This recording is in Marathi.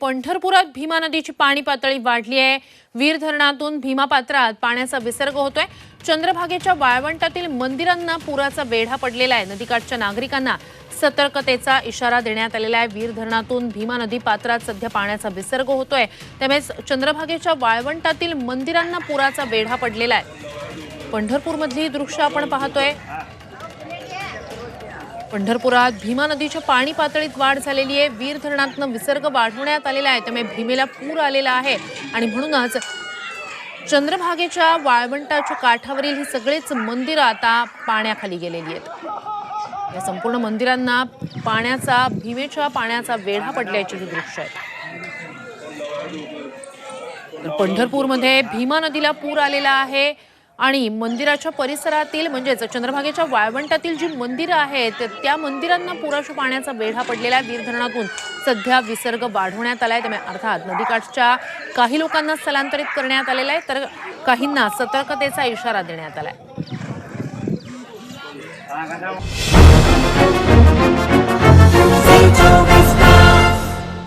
पंढरपुरात भीमा नदीची पाणी पातळी वाढली आहे. वीर धरणातून भीमा पात्रात पाण्याचा विसर्ग होतोय. चंद्रभागेच्या वाळवंटातील मंदिरांना पुराचा वेढा पडलेला आहे. नदीकाठच्या नागरिकांना सतर्कतेचा इशारा देण्यात आलेला आहे. वीर धरणातून भीमा नदी पात्रात सध्या पाण्याचा विसर्ग होतोय. त्यामुळे चंद्रभागेच्या वाळवंटातील मंदिरांना पुराचा वेढा पडलेला आहे. पंढरपूरमधली दृश्य आपण पाहतोय. पंढरपुरात भीमा नदीच्या पाणी पातळीत वाढ झालेली आहे. वीर धरणातनं विसर्ग वाढवण्यात आलेला आहे. त्यामुळे भीमेला पूर आलेला आहे. आणि म्हणूनच चंद्रभागेच्या वाळवंटाच्या काठावरील ही सगळीच मंदिरं आता पाण्याखाली गेलेली आहेत. या संपूर्ण मंदिरांना पाण्याचा भीमेच्या पाण्याचा वेढा पडल्याची ही दृश्य आहे. तर पंढरपूरमध्ये भीमा नदीला पूर आलेला आहे. आणि मंदिराच्या परिसरातील म्हणजेच चंद्रभागेच्या वाळवंटातील जी मंदिरं आहेत त्या मंदिरांना पुराच्या पाण्याचा वेढा पडलेला आहे. वीर धरणातून सध्या विसर्ग वाढवण्यात आलाय. त्यामुळे अर्थात नदीकाठच्या काही लोकांना स्थलांतरित करण्यात आलेलं आहे तर काहींना सतर्कतेचा इशारा देण्यात आला आहे